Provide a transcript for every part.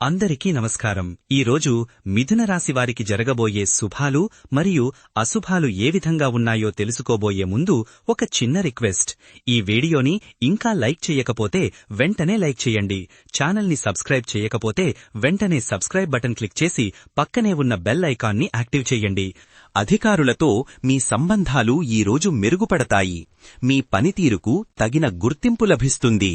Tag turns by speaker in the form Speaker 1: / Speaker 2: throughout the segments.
Speaker 1: అందరికీ నమస్కారం. ఈరోజు మిథున రాశి వారికి జరగబోయే శుభాలు మరియు అశుభాలు ఏ విధంగా ఉన్నాయో తెలుసుకోబోయే ముందు ఒక చిన్న రిక్వెస్ట్. ఈ వీడియోని ఇంకా లైక్ చేయకపోతే వెంటనే లైక్ చేయండి. ఛానల్ని సబ్స్క్రైబ్ చేయకపోతే వెంటనే సబ్స్క్రైబ్ బటన్ క్లిక్ చేసి పక్కనే ఉన్న బెల్ ఐకాన్ని యాక్టివ్ చేయండి. అధికారులతో మీ సంబంధాలు ఈరోజు మెరుగుపడతాయి. మీ పనితీరుకు తగిన గుర్తింపు లభిస్తుంది.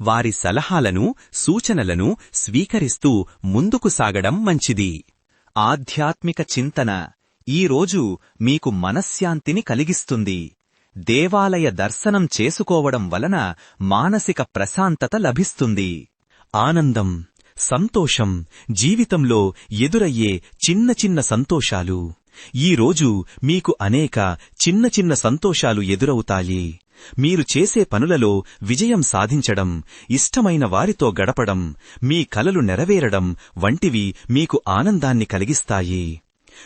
Speaker 1: వారి సలహాలను సూచనలను స్వీకరిస్తూ ముందుకు సాగడం మంచిది. ఆధ్యాత్మిక చింతన ఈరోజు మీకు మనశ్శాంతిని కలిగిస్తుంది. దేవాలయ దర్శనం చేసుకోవడం వలన మానసిక ప్రశాంతత లభిస్తుంది. ఆనందం సంతోషం జీవితంలో ఎదురయ్యే చిన్న చిన్న సంతోషాలు. ఈరోజు మీకు అనేక చిన్న చిన్న సంతోషాలు ఎదురవుతాయి. మీరు చేసే పనులలో విజయం సాధించడం ఇష్టమైన వారితో గడపడం మీ కలలు నెరవేరడం వంటివి మీకు ఆనందాన్ని కలిగిస్తాయి.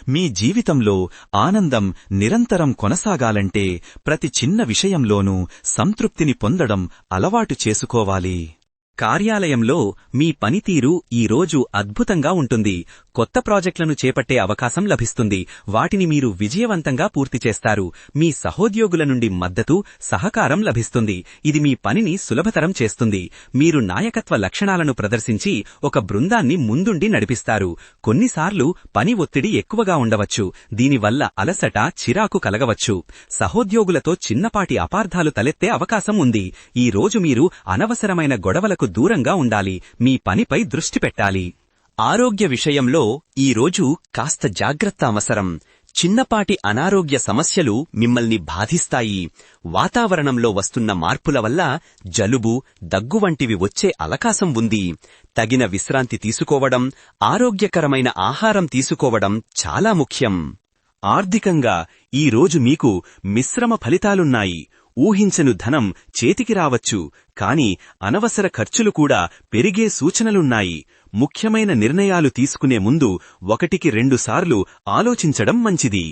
Speaker 1: మీ జీవితంలో ఆనందం నిరంతరం కొనసాగాలంటే ప్రతి చిన్న విషయంలోనూ సంతృప్తిని పొందడం అలవాటు చేసుకోవాలి. కార్యాలయంలో మీ పనితీరు ఈ రోజు అద్భుతంగా ఉంటుంది. కొత్త ప్రాజెక్టులను చేపట్టే అవకాశం లభిస్తుంది. వాటిని మీరు విజయవంతంగా పూర్తి చేస్తారు. మీ సహోద్యోగుల నుండి మద్దతు సహకారం లభిస్తుంది. ఇది మీ పనిని సులభతరం చేస్తుంది. మీరు నాయకత్వ లక్షణాలను ప్రదర్శించి ఒక బృందాన్ని ముందుండి నడిపిస్తారు. కొన్నిసార్లు పని ఒత్తిడి ఎక్కువగా ఉండవచ్చు. దీనివల్ల అలసట చిరాకు కలగవచ్చు. సహోద్యోగులతో చిన్నపాటి అపార్థాలు తలెత్తే అవకాశం ఉంది. ఈ రోజు మీరు అనవసరమైన గొడవలకు దూరంగా ఉండాలి. మీ పనిపై దృష్టి పెట్టాలి. ఆరోగ్య విషయంలో ఈరోజు కాస్త జాగ్రత్త అవసరం. చిన్నపాటి అనారోగ్య సమస్యలు మిమ్మల్ని బాధిస్తాయి. వాతావరణంలో వస్తున్న మార్పుల వల్ల జలుబు దగ్గు వంటివి వచ్చే అవకాశం ఉంది. తగిన విశ్రాంతి తీసుకోవడం ఆరోగ్యకరమైన ఆహారం తీసుకోవడం చాలా ముఖ్యం. ఆర్థికంగా ఈరోజు మీకు మిశ్రమ ఫలితాలున్నాయి. ఊహించను ధనం చేతికి రావచ్చు కాని అనవసర ఖర్చులు కూడా పెరిగే సూచనలున్నాయి. ముఖ్యమైన నిర్ణయాలు తీసుకునే ముందు ఒకటికి రెండుసార్లు ఆలోచించడం మంచిది.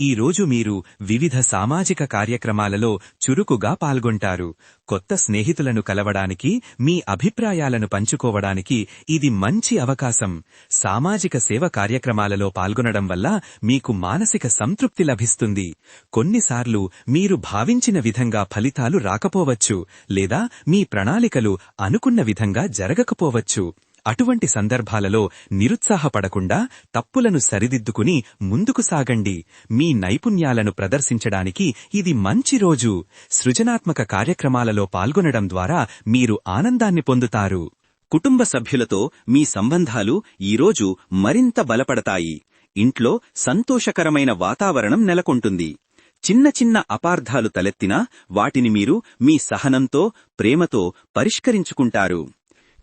Speaker 1: ఈ రోజు మీరు వివిధ సామాజిక కార్యక్రమాలలో చురుకుగా పాల్గొంటారు. కొత్త స్నేహితులను కలవడానికి మీ అభిప్రాయాలను పంచుకోవడానికి ఇది మంచి అవకాశం. సామాజిక సేవ కార్యక్రమాలలో పాల్గొనడం వల్ల మీకు మానసిక సంతృప్తి లభిస్తుంది. కొన్నిసార్లు మీరు భావించిన విధంగా ఫలితాలు రాకపోవచ్చు లేదా మీ ప్రణాళికలు అనుకున్న విధంగా జరగకపోవచ్చు. అటువంటి సందర్భాలలో నిరుత్సాహపడకుండా తప్పులను సరిదిద్దుకుని ముందుకు సాగండి. మీ నైపుణ్యాలను ప్రదర్శించడానికి ఇది మంచి రోజు. సృజనాత్మక కార్యక్రమాలలో పాల్గొనడం ద్వారా మీరు ఆనందాన్ని పొందుతారు. కుటుంబ సభ్యులతో మీ సంబంధాలు ఈరోజు మరింత బలపడతాయి. ఇంట్లో సంతోషకరమైన వాతావరణం నెలకొంటుంది. చిన్న చిన్న అపార్థాలు తలెత్తినా వాటిని మీరు మీ సహనంతో ప్రేమతో పరిష్కరించుకుంటారు.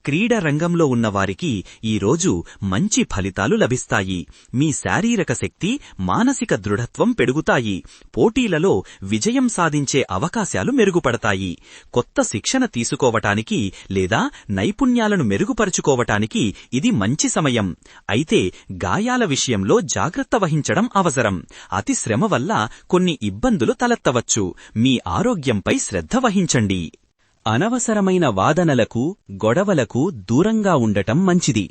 Speaker 1: క్రీడ రంగంలో ఉన్నవారికి ఈరోజు మంచి ఫలితాలు లభిస్తాయి. మీ శారీరక శక్తి మానసిక దృఢత్వం పెరుగుతాయి. పోటీలలో విజయం సాధించే అవకాశాలు మెరుగుపడతాయి. కొత్త శిక్షణ తీసుకోవటానికి లేదా నైపుణ్యాలను మెరుగుపరుచుకోవటానికి ఇది మంచి సమయం. అయితే గాయాల విషయంలో జాగ్రత్త వహించడం అవసరం. అతి శ్రమ వల్ల కొన్ని ఇబ్బందులు తలెత్తవచ్చు. మీ ఆరోగ్యంపై శ్రద్ధ వహించండి. అనవసరమైన వాదనలకు గొడవలకు దూరంగా ఉండటం మంచిది.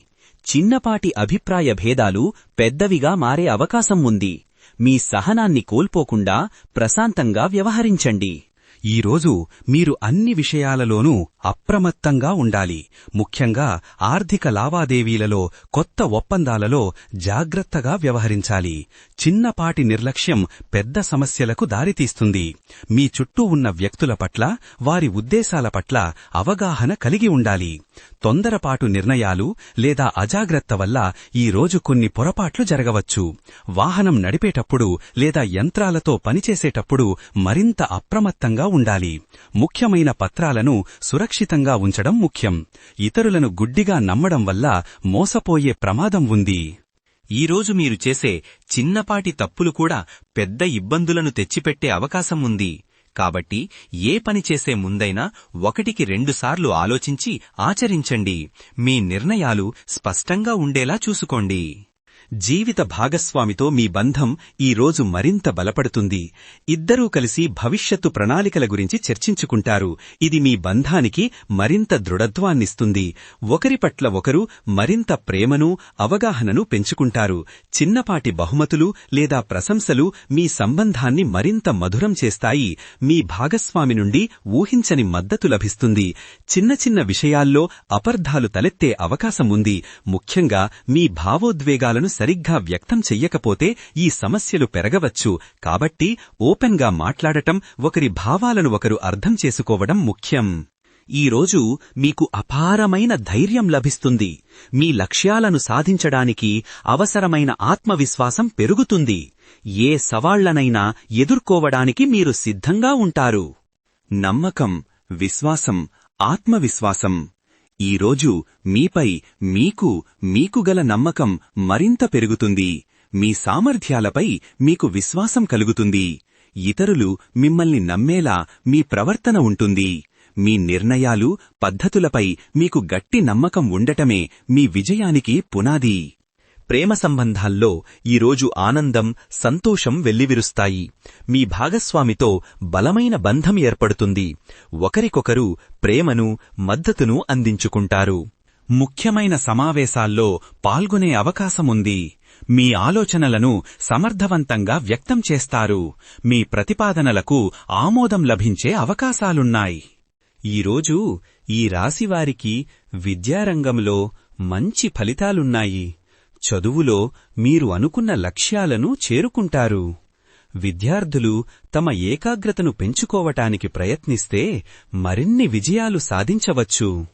Speaker 1: చిన్నపాటి అభిప్రాయ భేదాలు పెద్దవిగా మారే అవకాశం ఉంది. మీ సహనాన్ని కోల్పోకుండా ప్రశాంతంగా వ్యవహరించండి. ఈరోజు మీరు అన్ని విషయాలలోనూ అప్రమత్తంగా ఉండాలి. ముఖ్యంగా ఆర్థిక లావాదేవీలలో కొత్త ఒప్పందాలలో జాగ్రత్తగా వ్యవహరించాలి. చిన్నపాటి నిర్లక్ష్యం పెద్ద సమస్యలకు దారితీస్తుంది. మీ చుట్టూ ఉన్న వ్యక్తుల పట్ల వారి ఉద్దేశాల పట్ల అవగాహన కలిగి ఉండాలి. తొందరపాటు నిర్ణయాలు లేదా అజాగ్రత్త వల్ల ఈ రోజు కొన్ని పొరపాట్లు జరగవచ్చు. వాహనం నడిపేటప్పుడు లేదా యంత్రాలతో పనిచేసేటప్పుడు మరింత అప్రమత్తంగా ఉండాలి. ముఖ్యమైన పత్రాలను సురక్షితంగా ఉంచడం ముఖ్యం. ఇతరులను గుడ్డిగా నమ్మడం వల్ల మోసపోయే ప్రమాదం ఉంది. ఈరోజు మీరు చేసే చిన్నపాటి తప్పులు కూడా పెద్ద ఇబ్బందులను తెచ్చిపెట్టే అవకాశం ఉంది. కాబట్టి ఏ పని చేసే ముందైనా ఒకటికి రెండుసార్లు ఆలోచించి ఆచరించండి. మీ నిర్ణయాలు స్పష్టంగా ఉండేలా చూసుకోండి. జీవిత భాగస్వామితో మీ బంధం ఈ రోజు మరింత బలపడుతుంది. ఇద్దరూ కలిసి భవిష్యత్తు ప్రణాళికల గురించి చర్చించుకుంటారు. ఇది మీ బంధానికి మరింత దృఢత్వాన్నిస్తుంది. ఒకరి పట్ల ఒకరు మరింత ప్రేమను అవగాహనను పెంచుకుంటారు. చిన్నపాటి బహుమతులు లేదా ప్రశంసలు మీ సంబంధాన్ని మరింత మధురం చేస్తాయి. మీ భాగస్వామి నుండి ఊహించని మద్దతు లభిస్తుంది. చిన్న చిన్న విషయాల్లో అపర్ధాలు తలెత్తే అవకాశం ఉంది ముఖ్యంగా మీ భావోద్వేగాలను సరిగ్గా వ్యక్తం చెయ్యకపోతే ఈ సమస్యలు పెరగవచ్చు. కాబట్టి ఓపెన్గా మాట్లాడటం ఒకరి భావాలను ఒకరు అర్థం చేసుకోవడం ముఖ్యం. ఈరోజు మీకు అపారమైన ధైర్యం లభిస్తుంది. మీ లక్ష్యాలను సాధించడానికి అవసరమైన ఆత్మవిశ్వాసం పెరుగుతుంది. ఏ సవాళ్ళనైనా ఎదుర్కోవడానికి మీరు సిద్ధంగా ఉంటారు. నమ్మకం విశ్వాసం ఆత్మవిశ్వాసం. ఈరోజు మీపై మీకు మీకు గల నమ్మకం మరింత పెరుగుతుంది. మీ సామర్థ్యాలపై మీకు విశ్వాసం కలుగుతుంది. ఇతరులు మిమ్మల్ని నమ్మేలా మీ ప్రవర్తన ఉంటుంది. మీ నిర్ణయాలు పద్ధతులపై మీకు గట్టి నమ్మకం ఉండటమే మీ విజయానికి పునాది. ప్రేమ సంబంధాల్లో ఈరోజు ఆనందం సంతోషం వెల్లివిరుస్తాయి. మీ భాగస్వామితో బలమైన బంధం ఏర్పడుతుంది. ఒకరికొకరు ప్రేమను మద్దతును అందించుకుంటారు. ముఖ్యమైన సమావేశాల్లో పాల్గొనే అవకాశముంది. మీ ఆలోచనలను సమర్థవంతంగా వ్యక్తం చేస్తారు. మీ ప్రతిపాదనలకు ఆమోదం లభించే అవకాశాలున్నాయి. ఈరోజు ఈ రాశివారికి విద్యారంగంలో మంచి ఫలితాలున్నాయి. చదువులో మీరు అనుకున్న లక్ష్యాలను చేరుకుంటారు. విద్యార్థులు తమ ఏకాగ్రతను పెంచుకోవటానికి ప్రయత్నిస్తే మరిన్ని విజయాలు సాధించవచ్చు.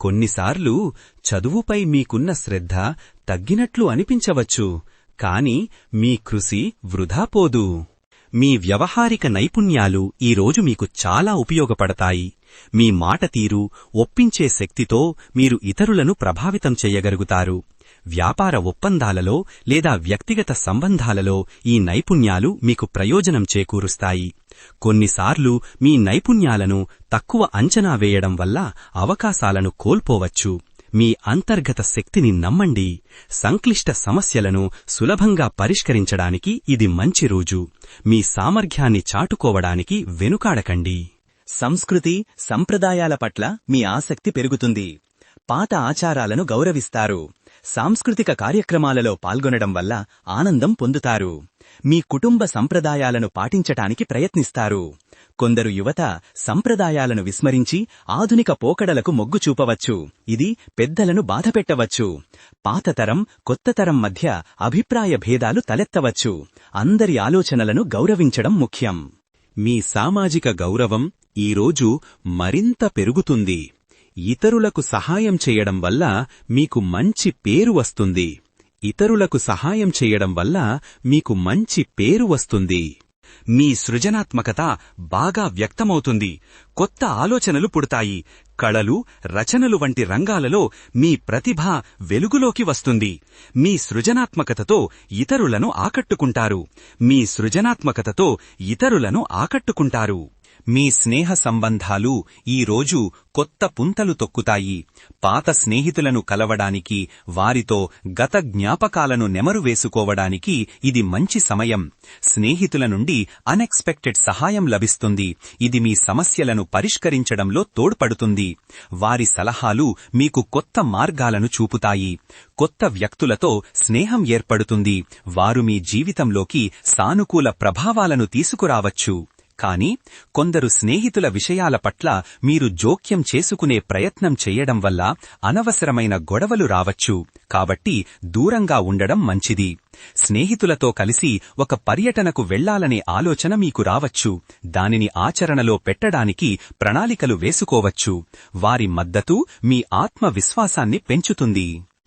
Speaker 1: కొన్నిసార్లు చదువుపై మీకున్న శ్రద్ధ తగ్గినట్లు అనిపించవచ్చు కాని మీ కృషి వృధా పోదు. మీ వ్యవహారిక నైపుణ్యాలు ఈరోజు మీకు చాలా ఉపయోగపడతాయి. మీ మాట తీరు ఒప్పించే శక్తితో మీరు ఇతరులను ప్రభావితం చెయ్యగలుగుతారు వ్యాపార ఒప్పందాలలో లేదా వ్యక్తిగత సంబంధాలలో ఈ నైపుణ్యాలు మీకు ప్రయోజనం చేకూరుస్తాయి. కొన్నిసార్లు మీ నైపుణ్యాలను తక్కువ అంచనా వేయడం వల్ల అవకాశాలను కోల్పోవచ్చు. మీ అంతర్గత శక్తిని నమ్మండి. సంక్లిష్ట సమస్యలను సులభంగా పరిష్కరించడానికి ఇది మంచి రోజు. మీ సామర్థ్యాన్ని చాటుకోవడానికి వెనుకాడకండి. సంస్కృతి సంప్రదాయాల పట్ల మీ ఆసక్తి పెరుగుతుంది. పాత ఆచారాలను గౌరవిస్తారు. సాంస్కృతిక కార్యక్రమాలలో పాల్గొనడం వల్ల ఆనందం పొందుతారు. మీ కుటుంబ సంప్రదాయాలను పాటించటానికి ప్రయత్నిస్తారు. కొందరు యువత సంప్రదాయాలను విస్మరించి ఆధునిక పోకడలకు మొగ్గు చూపవచ్చు. ఇది పెద్దలను బాధపెట్టవచ్చు. పాతతరం కొత్తతరం మధ్య అభిప్రాయ భేదాలు తలెత్తవచ్చు. అందరి ఆలోచనలను గౌరవించడం ముఖ్యం. మీ సామాజిక గౌరవం ఈరోజు మరింత పెరుగుతుంది. ఇతరులకు సహాయం చేయడం వల్ల మీకు మంచి పేరు వస్తుంది. ఇతరులకు సహాయం చేయడం వల్ల మీకు మంచి పేరు వస్తుంది. మీ సృజనాత్మకత బాగా వ్యక్తమవుతుంది. కొత్త ఆలోచనలు పుడతాయి. కళలు రచనలు వంటి రంగాలలో మీ ప్రతిభ వెలుగులోకి వస్తుంది. మీ సృజనాత్మకతతో ఇతరులను ఆకట్టుకుంటారు. మీ సృజనాత్మకతతో ఇతరులను ఆకట్టుకుంటారు. మీ స్నేహ సంబంధాలు ఈరోజు కొత్త పుంతలు తొక్కుతాయి. పాత స్నేహితులను కలవడానికి వారితో గత జ్ఞాపకాలను నెమరు వేసుకోవడానికి ఇది మంచి సమయం. స్నేహితుల నుండి అన్ఎక్స్పెక్టెడ్ సహాయం లభిస్తుంది. ఇది మీ సమస్యలను పరిష్కరించడంలో తోడ్పడుతుంది. వారి సలహాలు మీకు కొత్త మార్గాలను చూపుతాయి. కొత్త వ్యక్తులతో స్నేహం ఏర్పడుతుంది. వారు మీ జీవితంలోకి సానుకూల ప్రభావాలను తీసుకురావచ్చు. కాని కొందరు స్నేహితుల విషయాల పట్ల మీరు జోక్యం చేసుకునే ప్రయత్నం చెయ్యడం వల్ల అనవసరమైన గొడవలు రావచ్చు. కాబట్టి దూరంగా ఉండడం మంచిది. స్నేహితులతో కలిసి ఒక పర్యటనకు వెళ్ళాలనే ఆలోచన మీకు రావచ్చు. దానిని ఆచరణలో పెట్టడానికి ప్రణాళికలు వేసుకోవచ్చు. వారి మద్దతు మీ ఆత్మవిశ్వాసాన్ని పెంచుతుంది.